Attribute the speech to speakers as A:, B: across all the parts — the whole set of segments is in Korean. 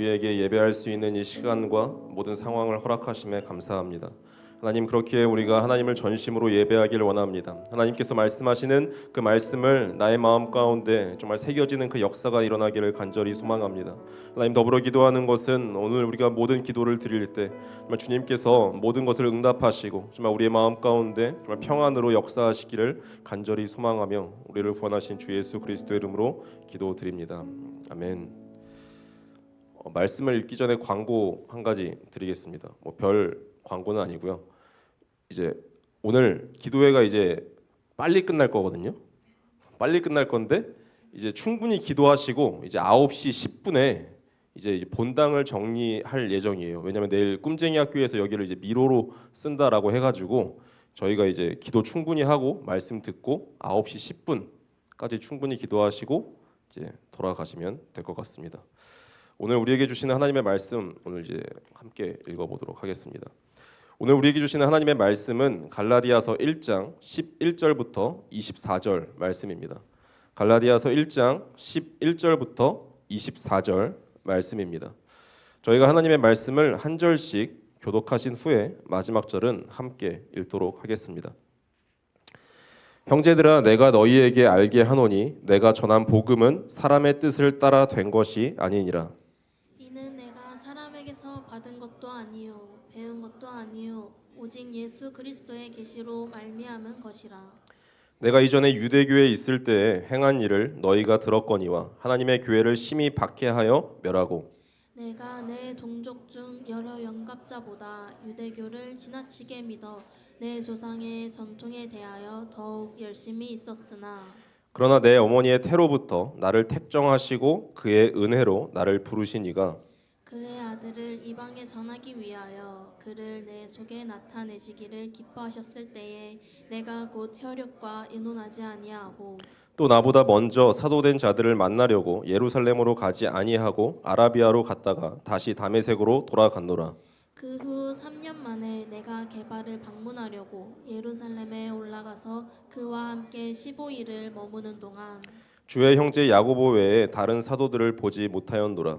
A: 우리에게 예배할 수 있는 이 시간과 모든 상황을 허락하심에 감사합니다. 하나님 그렇게 우리가 하나님을 전심으로 예배하기를 원합니다. 하나님께서 말씀하시는 그 말씀을 나의 마음 가운데 정말 새겨지는 그 역사가 일어나기를 간절히 소망합니다. 하나님 더불어 기도하는 것은 오늘 우리가 모든 기도를 드릴 때 정말 주님께서 모든 것을 응답하시고 정말 우리의 마음 가운데 정말 평안으로 역사하시기를 간절히 소망하며 우리를 구원하신 주 예수 그리스도의 이름으로 기도드립니다. 아멘. 어, 말씀을 읽기 전에 광고 한 가지 드리겠습니다. 뭐 별 광고는 아니고요. 이제 오늘 기도회가 이제 빨리 끝날 거거든요. 빨리 끝날 건데 이제 충분히 기도하시고 이제 9시 10분에 이제 본당을 정리할 예정이에요. 왜냐하면 내일 꿈쟁이 학교에서 여기를 이제 미로로 쓴다라고 해 가지고 저희가 이제 기도 충분히 하고 말씀 듣고 9시 10분까지 충분히 기도하시고 이제 돌아가시면 될 것 같습니다. 오늘 우리에게 주시는 하나님의 말씀 오늘 이제 함께 읽어보도록 하겠습니다. 오늘 우리에게 주시는 하나님의 말씀은 갈라디아서 1장 11절부터 24절 말씀입니다. 갈라디아서 1장 11절부터 24절 말씀입니다. 저희가 하나님의 말씀을 한 절씩 교독하신 후에 마지막 절은 함께 읽도록 하겠습니다. 형제들아 내가 너희에게 알게 하노니 내가 전한 복음은 사람의 뜻을 따라 된 것이 아니니라
B: 아니요 오직 예수 그리스도의 계시로 말미암은 것이라.
A: 내가 이전에 유대교에 있을 때에 행한 일을 너희가 들었거니와 하나님의 교회를 심히 박해하여 멸하고
B: 내가 내 동족 중 여러 영갑자보다 유대교를 지나치게 믿어 내 조상의 전통에 대하여 더욱 열심히 있었으나.
A: 그러나 내 어머니의 태로부터 나를 택정하시고 그의 은혜로 나를 부르시니가
B: 그의 아들을 이방에 전하기 위하여 그를 내 속에 나타내시기를 기뻐하셨을 때에 내가 곧 혈육과 의논하지 아니하고
A: 또 나보다 먼저 사도된 자들을 만나려고 예루살렘으로 가지 아니하고 아라비아로 갔다가 다시 다메섹으로 돌아갔노라.
B: 그 후 3년 만에 내가 개발을 방문하려고 예루살렘에 올라가서 그와 함께 15일을 머무는 동안
A: 주의 형제 야고보 외에 다른 사도들을 보지 못하였노라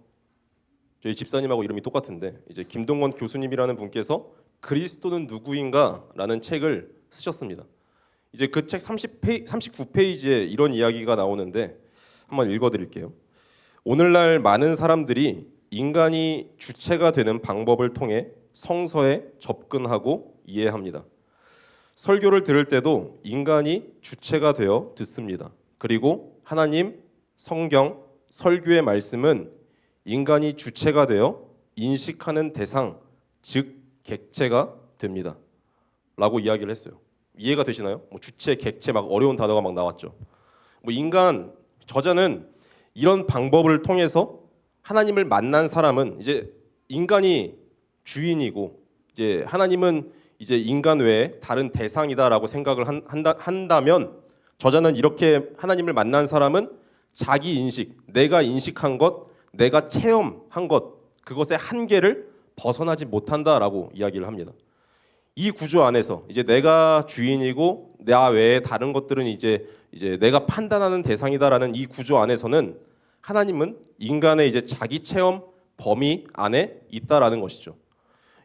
A: 저희 집사님하고 이름이 똑같은데 이제 김동건 교수님이라는 분께서 그리스도는 누구인가라는 책을 쓰셨습니다. 이제 그책 30페이, 39페이지에 이런 이야기가 나오는데 한번 읽어드릴게요. 오늘날 많은 사람들이 인간이 주체가 되는 방법을 통해 성서에 접근하고 이해합니다. 설교를 들을 때도 인간이 주체가 되어 듣습니다. 그리고 하나님, 성경, 설교의 말씀은 인간이 주체가 되어 인식하는 대상, 즉 객체가 됩니다. 라고 이야기를 했어요. 이해가 되시나요? 뭐 주체, 객체 막 어려운 단어가 막 나왔죠. 뭐 인간 저자는 이런 방법을 통해서 하나님을 만난 사람은 이제 인간이 주인이고 이제 하나님은 이제 인간 외에 다른 대상이다라고 생각을 한, 한다, 한다면 저자는 이렇게 하나님을 만난 사람은 자기 인식, 내가 인식한 것, 내가 체험한 것 그것의 한계를 벗어나지 못한다라고 이야기를 합니다. 이 구조 안에서 이제 내가 주인이고 나 외에 다른 것들은 이제 이제 내가 판단하는 대상이다라는 이 구조 안에서는 하나님은 인간의 이제 자기 체험 범위 안에 있다라는 것이죠.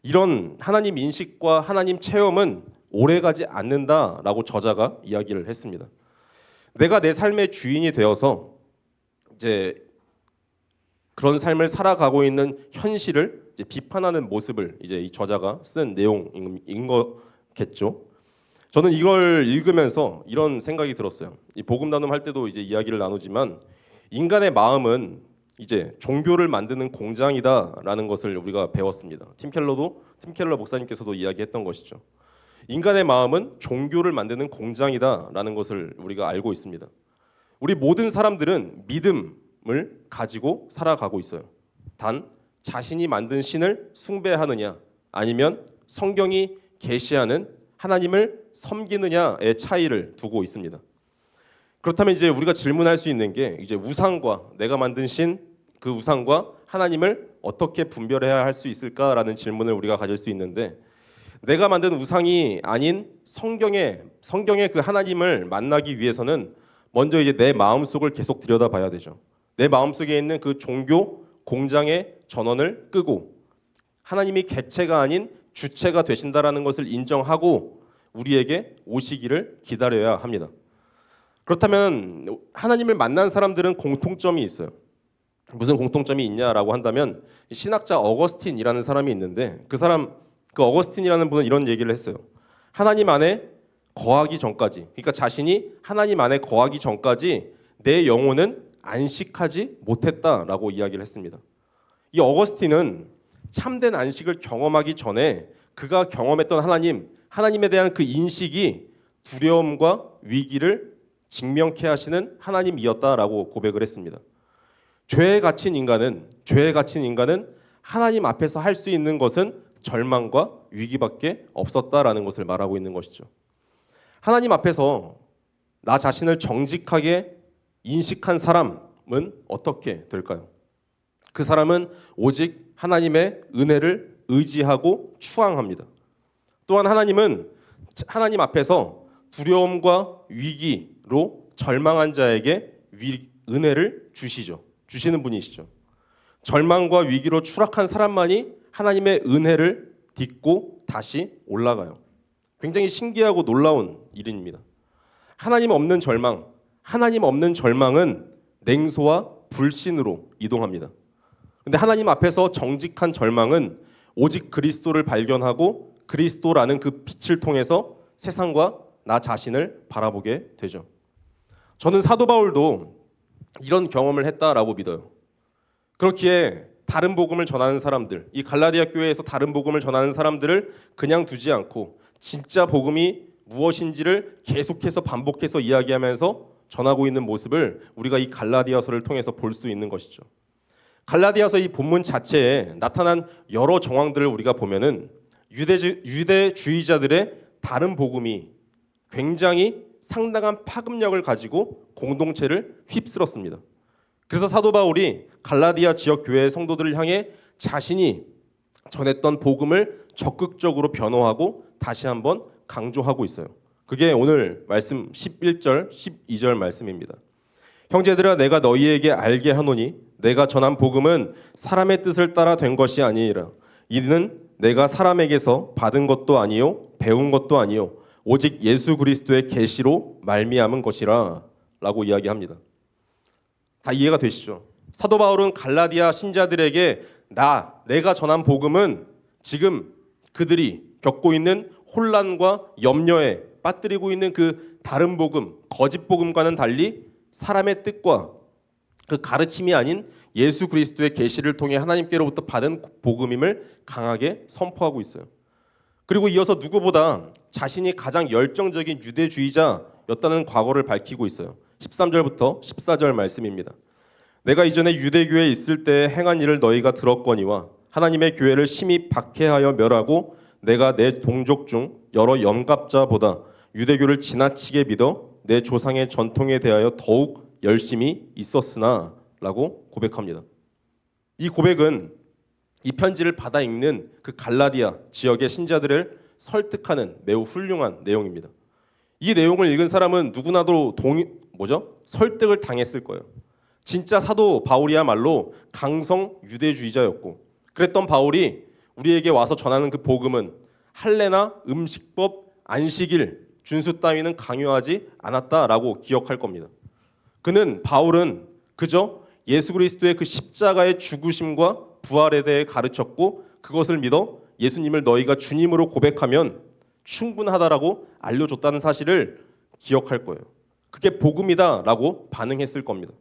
A: 이런 하나님 인식과 하나님 체험은 오래가지 않는다라고 저자가 이야기를 했습니다. 내가 내 삶의 주인이 되어서 이제 그런 삶을 살아가고 있는 현실을 비판하는 모습을 이제 이 저자가 쓴 내용인 거겠죠. 저는 이걸 읽으면서 이런 생각이 들었어요. 이 복음 나눔 할 때도 이제 이야기를 나누지만 인간의 마음은 이제 종교를 만드는 공장이다라는 것을 우리가 배웠습니다. 팀 켈러도 팀 켈러 목사님께서도 이야기했던 것이죠. 인간의 마음은 종교를 만드는 공장이다라는 것을 우리가 알고 있습니다. 우리 모든 사람들은 믿음 을 가지고 살아가고 있어요. 단 자신이 만든 신을 숭배하느냐 아니면 성경이 계시하는 하나님을 섬기느냐의 차이를 두고 있습니다. 그렇다면 이제 우리가 질문할 수 있는 게 이제 우상과 내가 만든 신 그 우상과 하나님을 어떻게 분별해야 할 수 있을까라는 질문을 우리가 가질 수 있는데 내가 만든 우상이 아닌 성경의 성경의 그 하나님을 만나기 위해서는 먼저 이제 내 마음 속을 계속 들여다봐야 되죠. 내 마음 속에 있는 그 종교 공장의 전원을 끄고 하나님이 객체가 아닌 주체가 되신다라는 것을 인정하고 우리에게 오시기를 기다려야 합니다. 그렇다면 하나님을 만난 사람들은 공통점이 있어요. 무슨 공통점이 있냐라고 한다면 신학자 어거스틴이라는 사람이 있는데 그 사람 그 어거스틴이라는 분은 이런 얘기를 했어요. 하나님 안에 거하기 전까지 그러니까 자신이 하나님 안에 거하기 전까지 내 영혼은 안식하지 못했다라고 이야기를 했습니다. 이 어거스틴은 참된 안식을 경험하기 전에 그가 경험했던 하나님, 하나님에 대한 그 인식이 두려움과 위기를 직면케 하시는 하나님이었다라고 고백을 했습니다. 죄에 갇힌 인간은 죄에 갇힌 인간은 하나님 앞에서 할 수 있는 것은 절망과 위기밖에 없었다라는 것을 말하고 있는 것이죠. 하나님 앞에서 나 자신을 정직하게 인식한 사람은 어떻게 될까요? 그 사람은 오직 하나님의 은혜를 의지하고 추앙합니다. 또한 하나님은 하나님 앞에서 두려움과 위기로 절망한 자에게 위, 은혜를 주시죠. 주시는 분이시죠. 절망과 위기로 추락한 사람만이 하나님의 은혜를 딛고 다시 올라가요. 굉장히 신기하고 놀라운 일입니다. 하나님 없는 절망, 하나님 없는 절망은 냉소와 불신으로 이동합니다. 근데 하나님 앞에서 정직한 절망은 오직 그리스도를 발견하고 그리스도라는 그 빛을 통해서 세상과 나 자신을 바라보게 되죠. 저는 사도 바울도 이런 경험을 했다라고 믿어요. 그렇기에 다른 복음을 전하는 사람들, 이 갈라디아 교회에서 다른 복음을 전하는 사람들을 그냥 두지 않고 진짜 복음이 무엇인지를 계속해서 반복해서 이야기하면서 전하고 있는 모습을 우리가 이 갈라디아서를 통해서 볼 수 있는 것이죠. 갈라디아서 이 본문 자체에 나타난 여러 정황들을 우리가 보면은 유대 유대주의자들의 다른 복음이 굉장히 상당한 파급력을 가지고 공동체를 휩쓸었습니다. 그래서 사도 바울이 갈라디아 지역 교회 성도들을 향해 자신이 전했던 복음을 적극적으로 변호하고 다시 한번 강조하고 있어요. 그게 오늘 말씀 11절, 12절 말씀입니다. 형제들아 내가 너희에게 알게 하노니 내가 전한 복음은 사람의 뜻을 따라 된 것이 아니니라. 이는 내가 사람에게서 받은 것도 아니요 배운 것도 아니요 오직 예수 그리스도의 계시로 말미암은 것이라라고 이야기합니다. 다 이해가 되시죠? 사도 바울은 갈라디아 신자들에게 나 내가 전한 복음은 지금 그들이 겪고 있는 혼란과 염려에 빠뜨리고 있는 그 다른 복음, 거짓 복음과는 달리 사람의 뜻과 그 가르침이 아닌 예수 그리스도의 계시를 통해 하나님께로부터 받은 복음임을 강하게 선포하고 있어요. 그리고 이어서 누구보다 자신이 가장 열정적인 유대주의자였다는 과거를 밝히고 있어요. 13절부터 14절 말씀입니다. 내가 이전에 유대교에 있을 때 행한 일을 너희가 들었거니와 하나님의 교회를 심히 박해하여 멸하고 내가 내 동족 중 여러 염갑자보다 유대교를 지나치게 믿어 내 조상의 전통에 대하여 더욱 열심히 있었으나라고 고백합니다. 이 고백은 이 편지를 받아 읽는 그 갈라디아 지역의 신자들을 설득하는 매우 훌륭한 내용입니다. 이 내용을 읽은 사람은 누구나도 동 뭐죠? 설득을 당했을 거예요. 진짜 사도 바울이야말로 강성 유대주의자였고 그랬던 바울이 우리에게 와서 전하는 그 복음은 할례나 음식법 안식일 준수 따위는 강요하지 않았다라고 기억할 겁니다. 그는 바울은 그저 예수 그리스도의 그 십자가의 죽으심과 부활에 대해 가르쳤고 그것을 믿어 예수님을 너희가 주님으로 고백하면 충분하다라고 알려줬다는 사실을 기억할 거예요. 그게 복음이다라고 반응했을 겁니다.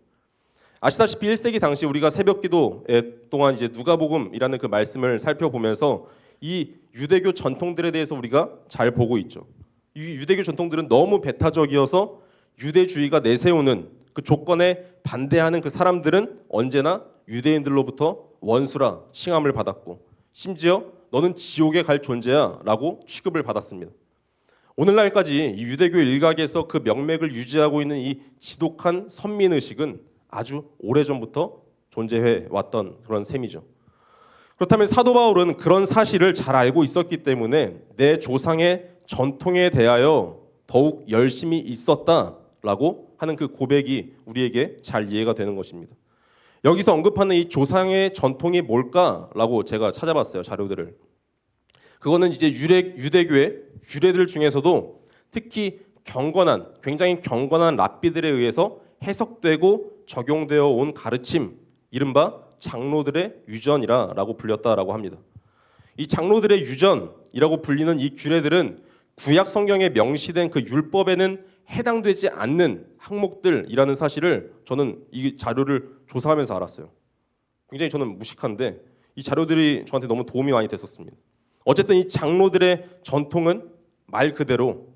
A: 아시다시피 1세기 당시 우리가 새벽기도 동안 이제 누가복음이라는 그 말씀을 살펴보면서 이 유대교 전통들에 대해서 우리가 잘 보고 있죠. 이 유대교 전통들은 너무 배타적이어서 유대주의가 내세우는 그 조건에 반대하는 그 사람들은 언제나 유대인들로부터 원수라 칭함을 받았고 심지어 너는 지옥에 갈 존재야라고 취급을 받았습니다. 오늘날까지 이 유대교 일각에서 그 명맥을 유지하고 있는 이 지독한 선민 의식은 아주 오래전부터 존재해 왔던 그런 셈이죠. 그렇다면 사도 바울은 그런 사실을 잘 알고 있었기 때문에 내 조상의 전통에 대하여 더욱 열심히 있었다라고 하는 그 고백이 우리에게 잘 이해가 되는 것입니다. 여기서 언급하는 이 조상의 전통이 뭘까라고 제가 찾아봤어요 자료들을. 그거는 이제 유대 유대교의 규례들 중에서도 특히 경건한 굉장히 경건한 랍비들에 의해서 해석되고 적용되어 온 가르침 이른바 장로들의 유전이라라고 불렸다라고 합니다. 이 장로들의 유전이라고 불리는 이 규례들은 구약 성경에 명시된 그 율법에는 해당되지 않는 항목들이라는 사실을 저는 이 자료를 조사하면서 알았어요. 굉장히 저는 무식한데 이 자료들이 저한테 너무 도움이 많이 됐었습니다. 어쨌든 이 장로들의 전통은 말 그대로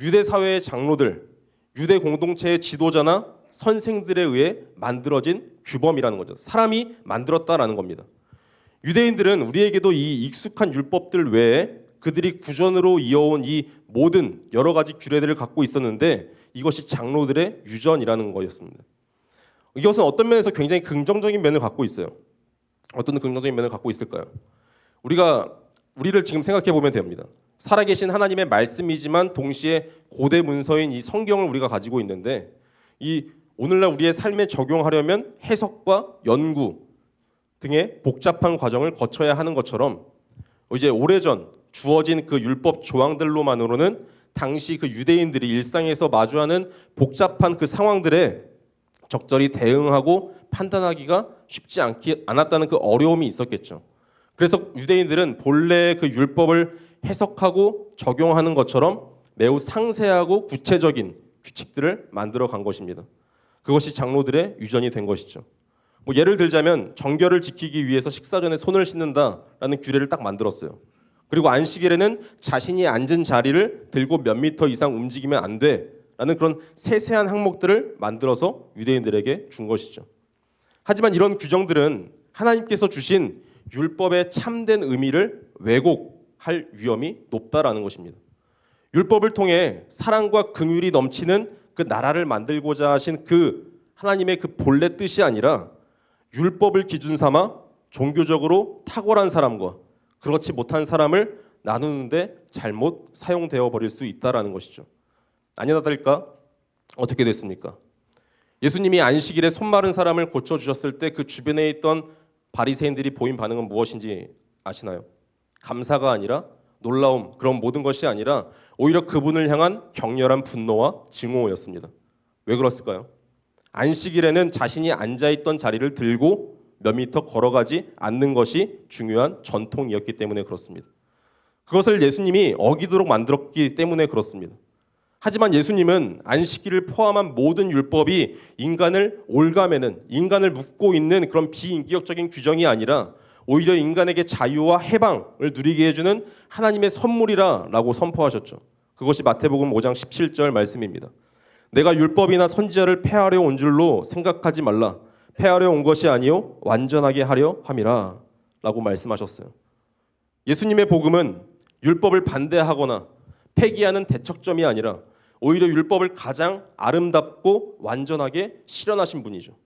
A: 유대 사회의 장로들, 유대 공동체의 지도자나 선생들에 의해 만들어진 규범이라는 거죠. 사람이 만들었다라는 겁니다. 유대인들은 우리에게도 이 익숙한 율법들 외에 그들이 구전으로 이어온 이 모든 여러 가지 규례들을 갖고 있었는데 이것이 장로들의 유전이라는 거였습니다. 이것은 어떤 면에서 굉장히 긍정적인 면을 갖고 있어요. 어떤 긍정적인 면을 갖고 있을까요? 우리가 우리를 지금 생각해 보면 됩니다. 살아계신 하나님의 말씀이지만 동시에 고대 문서인 이 성경을 우리가 가지고 있는데 이 오늘날 우리의 삶에 적용하려면 해석과 연구 등의 복잡한 과정을 거쳐야 하는 것처럼 이제 오래전 주어진 그 율법 조항들로만으로는 당시 그 유대인들이 일상에서 마주하는 복잡한 그 상황들에 적절히 대응하고 판단하기가 쉽지 않기 않았다는 그 어려움이 있었겠죠. 그래서 유대인들은 본래 그 율법을 해석하고 적용하는 것처럼 매우 상세하고 구체적인 규칙들을 만들어 간 것입니다. 그것이 장로들의 유전이 된 것이죠. 뭐 예를 들자면 정결을 지키기 위해서 식사 전에 손을 씻는다라는 규례를 딱 만들었어요. 그리고 안식일에는 자신이 앉은 자리를 들고 몇 미터 이상 움직이면 안 돼라는 그런 세세한 항목들을 만들어서 유대인들에게 준 것이죠. 하지만 이런 규정들은 하나님께서 주신 율법의 참된 의미를 왜곡할 위험이 높다라는 것입니다. 율법을 통해 사랑과 긍휼이 넘치는 그 나라를 만들고자 하신 그 하나님의 그 본래 뜻이 아니라 율법을 기준 삼아 종교적으로 탁월한 사람과 그렇지 못한 사람을 나누는데 잘못 사용되어 버릴 수 있다라는 것이죠. 아니나 다를까 어떻게 됐습니까? 예수님이 안식일에 손 마른 사람을 고쳐 주셨을 때 그 주변에 있던 바리새인들이 보인 반응은 무엇인지 아시나요? 감사가 아니라 놀라움 그런 모든 것이 아니라 오히려 그분을 향한 격렬한 분노와 증오였습니다. 왜 그랬을까요? 안식일에는 자신이 앉아 있던 자리를 들고 몇 미터 걸어가지 않는 것이 중요한 전통이었기 때문에 그렇습니다. 그것을 예수님이 어기도록 만들었기 때문에 그렇습니다. 하지만 예수님은 안식일을 포함한 모든 율법이 인간을 올가매는 인간을 묶고 있는 그런 비인격적인 규정이 아니라 오히려 인간에게 자유와 해방을 누리게 해주는 하나님의 선물이라라고 선포하셨죠. 그것이 마태복음 5장 17절 말씀입니다. 내가 율법이나 선지자를 폐하려 온 줄로 생각하지 말라. 폐하려 온 것이 아니요 완전하게 하려 함이라라고 말씀하셨어요. 예수님의 복음은 율법을 반대하거나 폐기하는 대척점이 아니라 오히려 율법을 가장 아름답고 완전하게 실현하신 분이죠.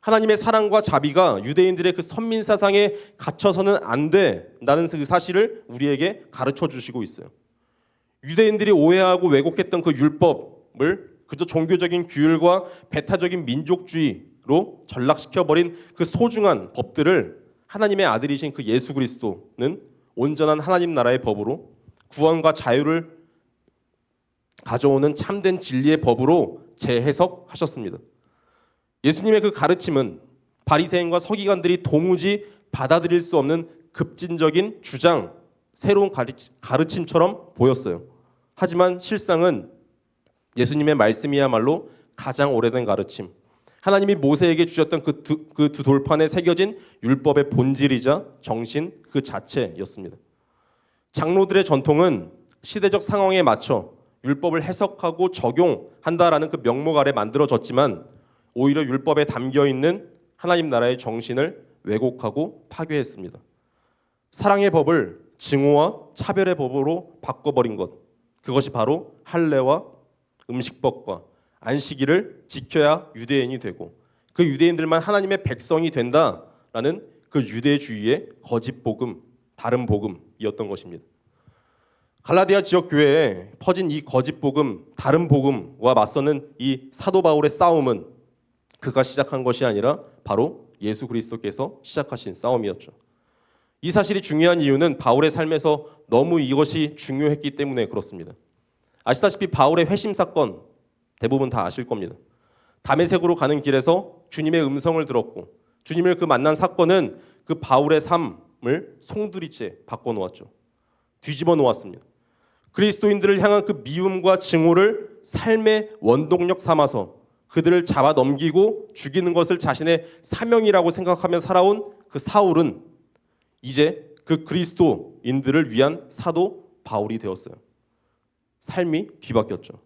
A: 하나님의 사랑과 자비가 유대인들의 그 선민 사상에 갇혀서는 안 된다는 그 사실을 우리에게 가르쳐 주시고 있어요. 유대인들이 오해하고 왜곡했던 그 율법을 그저 종교적인 규율과 배타적인 민족주의 로 전락시켜 버린 그 소중한 법들을 하나님의 아들이신 그 예수 그리스도는 온전한 하나님 나라의 법으로 구원과 자유를 가져오는 참된 진리의 법으로 재해석하셨습니다. 예수님의 그 가르침은 바리새인과 서기관들이 도무지 받아들일 수 없는 급진적인 주장, 새로운 가르침처럼 보였어요. 하지만 실상은 예수님의 말씀이야말로 가장 오래된 가르침. 하나님이 모세에게 주셨던 그 두 그 두 돌판에 새겨진 율법의 본질이자 정신 그 자체였습니다. 장로들의 전통은 시대적 상황에 맞춰 율법을 해석하고 적용한다라는 그 명목 아래 만들어졌지만 오히려 율법에 담겨 있는 하나님 나라의 정신을 왜곡하고 파괴했습니다. 사랑의 법을 증오와 차별의 법으로 바꿔버린 것. 그것이 바로 할례와 음식법과 안식일을 지켜야 유대인이 되고 그 유대인들만 하나님의 백성이 된다라는 그 유대주의의 거짓 복음, 다른 복음이었던 것입니다. 갈라디아 지역 교회에 퍼진 이 거짓 복음, 다른 복음과 맞서는 이 사도 바울의 싸움은 그가 시작한 것이 아니라 바로 예수 그리스도께서 시작하신 싸움이었죠. 이 사실이 중요한 이유는 바울의 삶에서 너무 이것이 중요했기 때문에 그렇습니다. 아시다시피 바울의 회심 사건 대부분 다 아실 겁니다. 담에색으로 가는 길에서 주님의 음성을 들었고 주님을 그 만난 사건은 그 바울의 삶을 송두리째 바꿔 놓았죠. 뒤집어 놓았습니다. 그리스도인들을 향한 그 미움과 증오를 삶의 원동력 삼아서 그들을 잡아 넘기고 죽이는 것을 자신의 사명이라고 생각하며 살아온 그 사울은 이제 그 그리스도인들을 위한 사도 바울이 되었어요. 삶이 뒤바뀌었죠.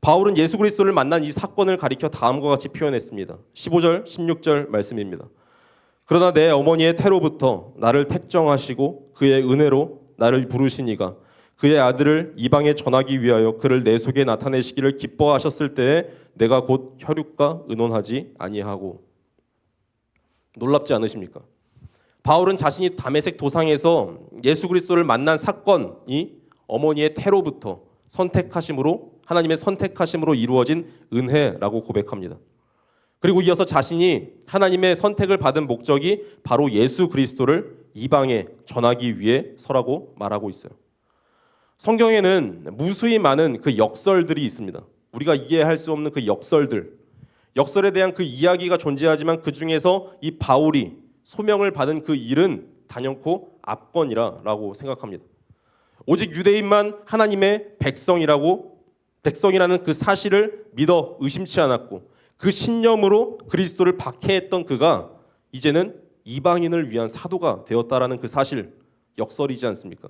A: 바울은 예수 그리스도를 만난 이 사건을 가리켜 다음과 같이 표현했습니다. 15절, 16절 말씀입니다. 그러나 내 어머니의 태로부터 나를 택정하시고 그의 은혜로 나를 부르시니가 그의 아들을 이방에 전하기 위하여 그를 내 속에 나타내시기를 기뻐하셨을 때에 내가 곧 혈육과 의논하지 아니하고 놀랍지 않으십니까? 바울은 자신이 담에색 도상에서 예수 그리스도를 만난 사건이 어머니의 태로부터 선택하심으로 하나님의 선택하심으로 이루어진 은혜라고 고백합니다. 그리고 이어서 자신이 하나님의 선택을 받은 목적이 바로 예수 그리스도를 이방에 전하기 위해 서라고 말하고 있어요. 성경에는 무수히 많은 그 역설들이 있습니다. 우리가 이해할 수 없는 그 역설들, 역설에 대한 그 이야기가 존재하지만 그 중에서 이 바울이 소명을 받은 그 일은 단연코 압권이라라고 생각합니다. 오직 유대인만 하나님의 백성이라고 백성이라는 그 사실을 믿어 의심치 않았고 그 신념으로 그리스도를 박해했던 그가 이제는 이방인을 위한 사도가 되었다라는 그 사실 역설이지 않습니까?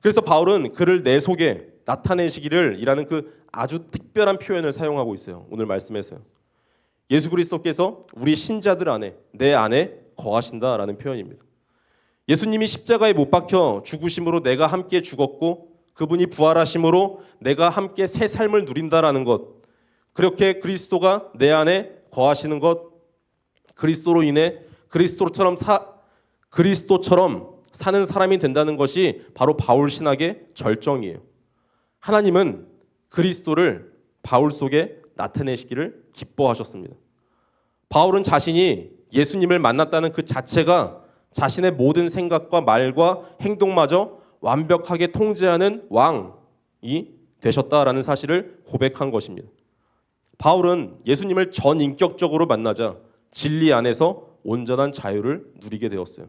A: 그래서 바울은 그를 내 속에 나타내시기를 이라는 그 아주 특별한 표현을 사용하고 있어요. 오늘 말씀에서요. 예수 그리스도께서 우리 신자들 안에 내 안에 거하신다라는 표현입니다. 예수님이 십자가에 못 박혀 죽으심으로 내가 함께 죽었고 그분이 부활하심으로 내가 함께 새 삶을 누린다라는 것. 그렇게 그리스도가 내 안에 거하시는 것 그리스도로 인해 그리스도처럼 사 그리스도처럼 사는 사람이 된다는 것이 바로 바울 신학의 절정이에요. 하나님은 그리스도를 바울 속에 나타내시기를 기뻐하셨습니다. 바울은 자신이 예수님을 만났다는 그 자체가 자신의 모든 생각과 말과 행동마저 완벽하게 통제하는 왕이 되셨다라는 사실을 고백한 것입니다. 바울은 예수님을 전인격적으로 만나자 진리 안에서 온전한 자유를 누리게 되었어요.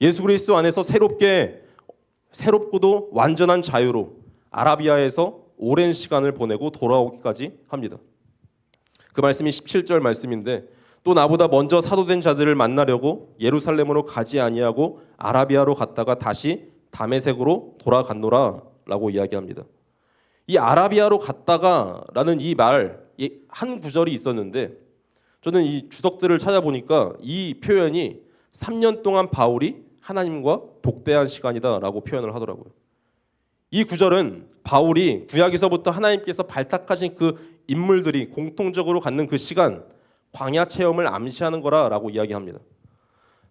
A: 예수 그리스도 안에서 새롭게 새롭고도 완전한 자유로 아라비아에서 오랜 시간을 보내고 돌아오기까지 합니다. 그 말씀이 17절 말씀인데 또 나보다 먼저 사도된 자들을 만나려고 예루살렘으로 가지 아니하고 아라비아로 갔다가 다시 담에색으로 돌아갔노라라고 이야기합니다. 이 아라비아로 갔다가라는 이 말 한 구절이 있었는데 저는 이 주석들을 찾아보니까 이 표현이 3년 동안 바울이 하나님과 독대한 시간이다라고 표현을 하더라고요. 이 구절은 바울이 구약에서부터 하나님께서 발탁하신 그 인물들이 공통적으로 갖는 그 시간 광야 체험을 암시하는 거라라고 이야기합니다.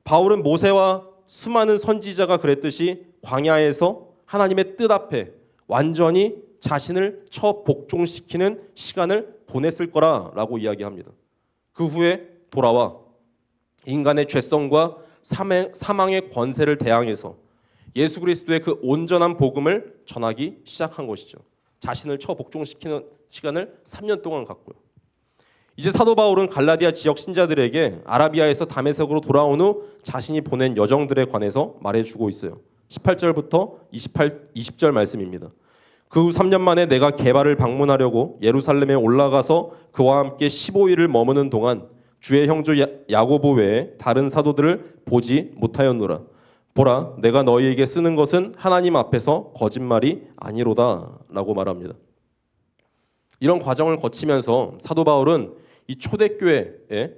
A: 바울은 모세와 수많은 선지자가 그랬듯이 광야에서 하나님의 뜻 앞에 완전히 자신을 처 복종시키는 시간을 보냈을 거라라고 이야기합니다. 그 후에 돌아와 인간의 죄성과 사망의 권세를 대항해서 예수 그리스도의 그 온전한 복음을 전하기 시작한 것이죠. 자신을 처 복종시키는 시간을 3년 동안 갖고요. 이제 사도 바울은 갈라디아 지역 신자들에게 아라비아에서 담에색으로 돌아온 후 자신이 보낸 여정들에 관해서 말해주고 있어요. 18절부터 28, 20절 말씀입니다. 그 후 3년 만에 내가 개발을 방문하려고 예루살렘에 올라가서 그와 함께 15일을 머무는 동안 주의 형조 야- 야고보 외에 다른 사도들을 보지 못하였노라. 보라, 내가 너희에게 쓰는 것은 하나님 앞에서 거짓말이 아니로다라고 말합니다. 이런 과정을 거치면서 사도 바울은 이 초대교회에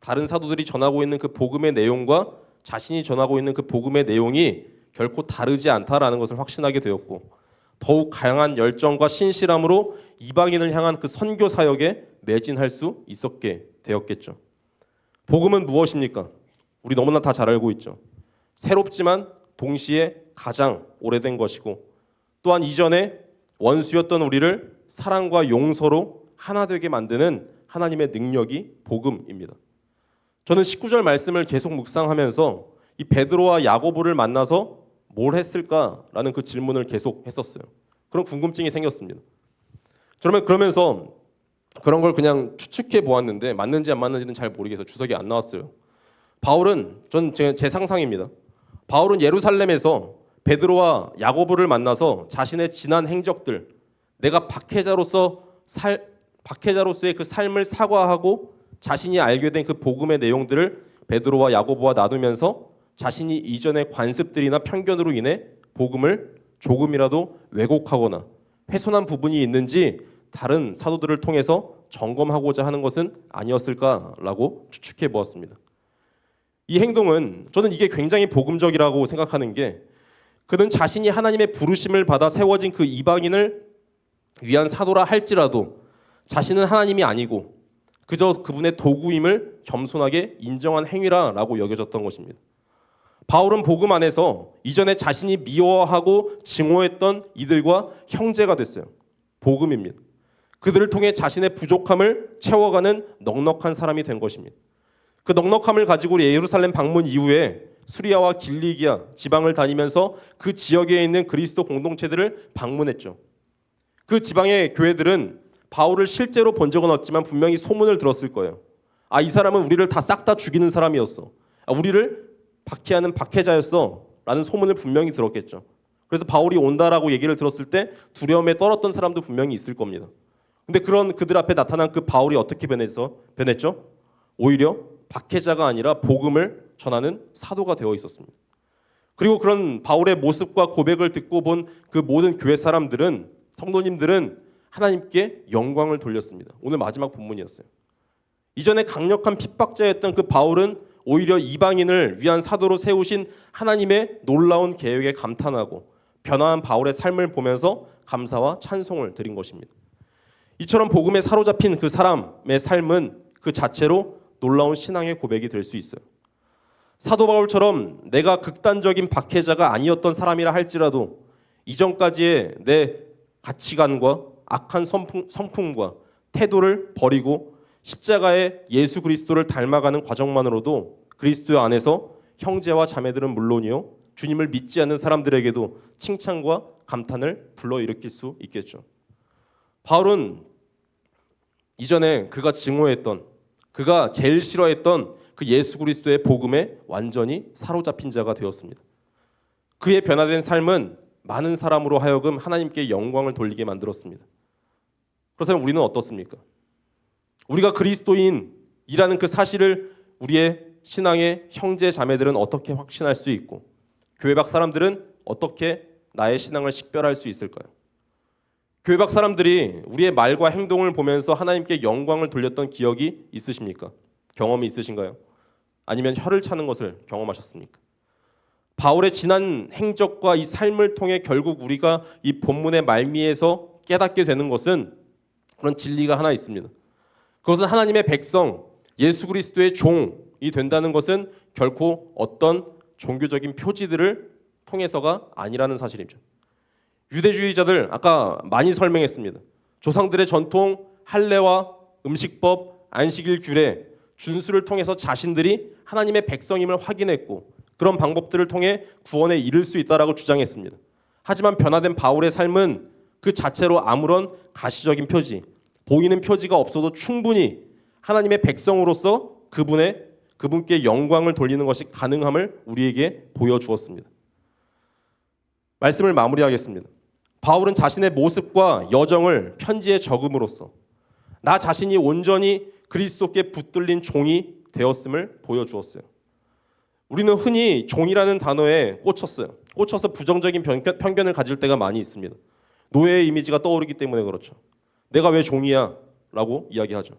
A: 다른 사도들이 전하고 있는 그 복음의 내용과 자신이 전하고 있는 그 복음의 내용이 결코 다르지 않다라는 것을 확신하게 되었고 더욱 강한 열정과 신실함으로 이방인을 향한 그 선교 사역에 매진할 수 있었게 되었겠죠. 복음은 무엇입니까? 우리 너무나 다 잘 알고 있죠. 새롭지만 동시에 가장 오래된 것이고 또한 이전에 원수였던 우리를 사랑과 용서로 하나 되게 만드는 하나님의 능력이 복음입니다. 저는 19절 말씀을 계속 묵상하면서 이 베드로와 야고보를 만나서 뭘 했을까라는 그 질문을 계속 했었어요. 그런 궁금증이 생겼습니다. 그러면 그러면서 그런 걸 그냥 추측해 보았는데 맞는지 안 맞는지는 잘 모르겠어요. 주석이 안 나왔어요. 바울은 전제 상상입니다. 바울은 예루살렘에서 베드로와 야고보를 만나서 자신의 지난 행적들, 내가 박해자로서 살 박해자로서의 그 삶을 사과하고 자신이 알게 된 그 복음의 내용들을 베드로와 야고보와 나누면서 자신이 이전의 관습들이나 편견으로 인해 복음을 조금이라도 왜곡하거나 훼손한 부분이 있는지 다른 사도들을 통해서 점검하고자 하는 것은 아니었을까라고 추측해 보았습니다. 이 행동은 저는 이게 굉장히 복음적이라고 생각하는 게 그는 자신이 하나님의 부르심을 받아 세워진 그 이방인을 위한 사도라 할지라도 자신은 하나님이 아니고 그저 그분의 도구임을 겸손하게 인정한 행위라라고 여겨졌던 것입니다. 바울은 복음 안에서 이전에 자신이 미워하고 증오했던 이들과 형제가 됐어요. 복음입니다. 그들을 통해 자신의 부족함을 채워가는 넉넉한 사람이 된 것입니다. 그 넉넉함을 가지고 예루살렘 방문 이후에 수리아와 길리기아 지방을 다니면서 그 지역에 있는 그리스도 공동체들을 방문했죠. 그 지방의 교회들은 바울을 실제로 본 적은 없지만 분명히 소문을 들었을 거예요. 아, 이 사람은 우리를 다싹다 죽이는 사람이었어. 아, 우리를 박해하는 박해자였어. 라는 소문을 분명히 들었겠죠. 그래서 바울이 온다라고 얘기를 들었을 때 두려움에 떨었던 사람도 분명히 있을 겁니다. 근데 그런 그들 앞에 나타난 그 바울이 어떻게 변해서 변했죠? 오히려 박해자가 아니라 복음을 전하는 사도가 되어 있었습니다. 그리고 그런 바울의 모습과 고백을 듣고 본 그 모든 교회 사람들은 성도님들은 하나님께 영광을 돌렸습니다. 오늘 마지막 본문이었어요. 이전에 강력한 핍박자였던 그 바울은 오히려 이방인을 위한 사도로 세우신 하나님의 놀라운 계획에 감탄하고 변화한 바울의 삶을 보면서 감사와 찬송을 드린 것입니다. 이처럼 복음에 사로잡힌 그 사람의 삶은 그 자체로 놀라운 신앙의 고백이 될 수 있어요. 사도 바울처럼 내가 극단적인 박해자가 아니었던 사람이라 할지라도 이전까지의 내 가치관과 악한 성품, 성품 과 태도를 버리고 십자가의 예수 그리스도를 닮아가는 과정만으로도 그리스도 안에서 형제와 자매들은 물론이요 주님을 믿지 않는 사람들에게도 칭찬과 감탄을 불러일으킬 수 있겠죠. 바울은 이전에 그가 증오했던 그가 제일 싫어했던 그 예수 그리스도의 복음에 완전히 사로잡힌 자가 되었습니다. 그의 변화된 삶은 많은 사람으로 하여금 하나님께 영광을 돌리게 만들었습니다. 그렇다면 우리는 어떻습니까? 우리가 그리스도인이라는 그 사실을 우리의 신앙의 형제 자매들은 어떻게 확신할 수 있고 교회 밖 사람들은 어떻게 나의 신앙을 식별할 수 있을까요? 교회 밖 사람들이 우리의 말과 행동을 보면서 하나님께 영광을 돌렸던 기억이 있으십니까? 경험이 있으신가요? 아니면 혀를 차는 것을 경험하셨습니까? 바울의 지난 행적과 이 삶을 통해 결국 우리가 이 본문의 말미에서 깨닫게 되는 것은 그런 진리가 하나 있습니다. 그것은 하나님의 백성, 예수 그리스도의 종이 된다는 것은 결코 어떤 종교적인 표지들을 통해서가 아니라는 사실이죠. 유대주의자들 아까 많이 설명했습니다. 조상들의 전통, 할례와 음식법, 안식일 규례, 준수를 통해서 자신들이 하나님의 백성임을 확인했고 그런 방법들을 통해 구원에 이를 수 있다라고 주장했습니다. 하지만 변화된 바울의 삶은 그 자체로 아무런 가시적인 표지, 보이는 표지가 없어도 충분히 하나님의 백성으로서 그분의 그분께 영광을 돌리는 것이 가능함을 우리에게 보여주었습니다. 말씀을 마무리하겠습니다. 바울은 자신의 모습과 여정을 편지에 적음으로써 나 자신이 온전히 그리스도께 붙들린 종이 되었음을 보여주었어요. 우리는 흔히 종이라는 단어에 꽂혔어요. 꽂혀서 부정적인 편견, 편견을 가질 때가 많이 있습니다. 노예의 이미지가 떠오르기 때문에 그렇죠. 내가 왜 종이야? 라고 이야기하죠.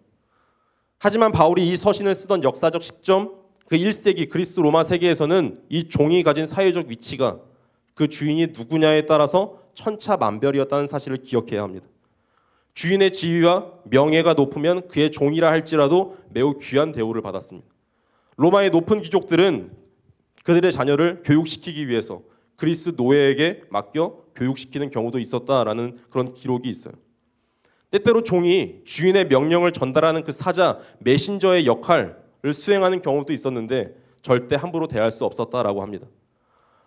A: 하지만 바울이 이 서신을 쓰던 역사적 시점 그 1세기 그리스 로마 세계에서는 이 종이 가진 사회적 위치가 그 주인이 누구냐에 따라서 천차만별이었다는 사실을 기억해야 합니다. 주인의 지위와 명예가 높으면 그의 종이라 할지라도 매우 귀한 대우를 받았습니다. 로마의 높은 귀족들은 그들의 자녀를 교육시키기 위해서 그리스 노예에게 맡겨 교육시키는 경우도 있었다라는 그런 기록이 있어요. 때때로 종이 주인의 명령을 전달하는 그 사자 메신저의 역할을 수행하는 경우도 있었는데 절대 함부로 대할 수 없었다라고 합니다.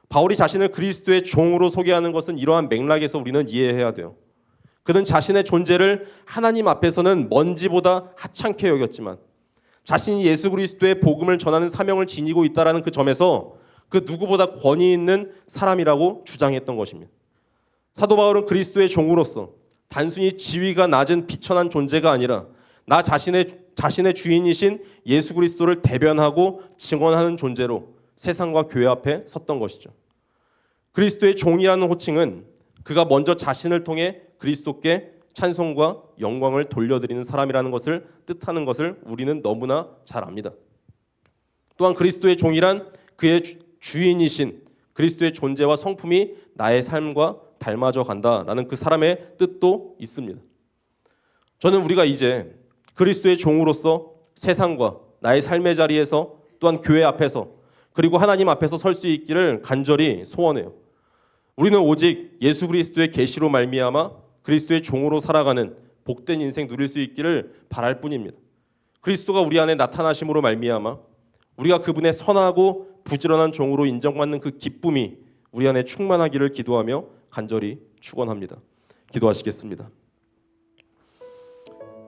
A: 바울이 자신을 그리스도의 종으로 소개하는 것은 이러한 맥락에서 우리는 이해해야 돼요. 그는 자신의 존재를 하나님 앞에서는 먼지보다 하찮게 여겼지만 자신이 예수 그리스도의 복음을 전하는 사명을 지니고 있다라는 그 점에서 그 누구보다 권위 있는 사람이라고 주장했던 것입니다. 사도 바울은 그리스도의 종으로서 단순히 지위가 낮은 비천한 존재가 아니라 나 자신의 자신의 주인이신 예수 그리스도를 대변하고 증언하는 존재로 세상과 교회 앞에 섰던 것이죠. 그리스도의 종이라는 호칭은 그가 먼저 자신을 통해 그리스도께 찬송과 영광을 돌려드리는 사람이라는 것을 뜻하는 것을 우리는 너무나 잘 압니다. 또한 그리스도의 종이란 그의 주- 주인이신 그리스도의 존재와 성품이 나의 삶과 닮아져 간다라는 그 사람의 뜻도 있습니다. 저는 우리가 이제 그리스도의 종으로서 세상과 나의 삶의 자리에서 또한 교회 앞에서 그리고 하나님 앞에서 설 수 있기를 간절히 소원해요. 우리는 오직 예수 그리스도의 계시로 말미암아 그리스도의 종으로 살아가는 복된 인생 누릴 수 있기를 바랄 뿐입니다. 그리스도가 우리 안에 나타나심으로 말미암아 우리가 그분의 선하고 부지런한 종으로 인정받는 그 기쁨이 우리 안에 충만하기를 기도하며 간절히 축원합니다. 기도하시겠습니다.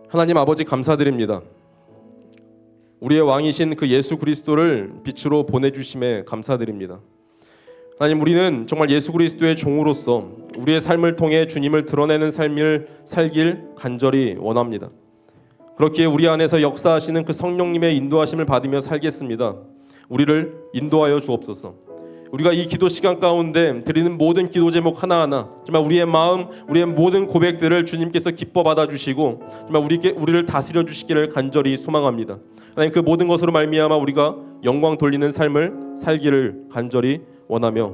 A: 하나님 아버지 감사드립니다. 우리의 왕이신 그 예수 그리스도를 빛으로 보내 주심에 감사드립니다. 하나님 우리는 정말 예수 그리스도의 종으로서 우리의 삶을 통해 주님을 드러내는 삶을 살길 간절히 원합니다. 그렇기에 우리 안에서 역사하시는 그 성령님의 인도하심을 받으며 살겠습니다. 우리를 인도하여 주옵소서. 우리가 이 기도 시간 가운데 드리는 모든 기도 제목 하나하나 정말 우리의 마음, 우리의 모든 고백들을 주님께서 기뻐 받아 주시고 정말 우리께 우리를 다스려 주시기를 간절히 소망합니다. 하나님 그 모든 것으로 말미암아 우리가 영광 돌리는 삶을 살기를 간절히 원하며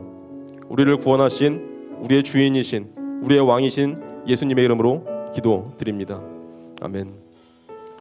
A: 우리를 구원하신 우리의 주인이신 우리의 왕이신 예수님의 이름으로 기도드립니다. 아멘.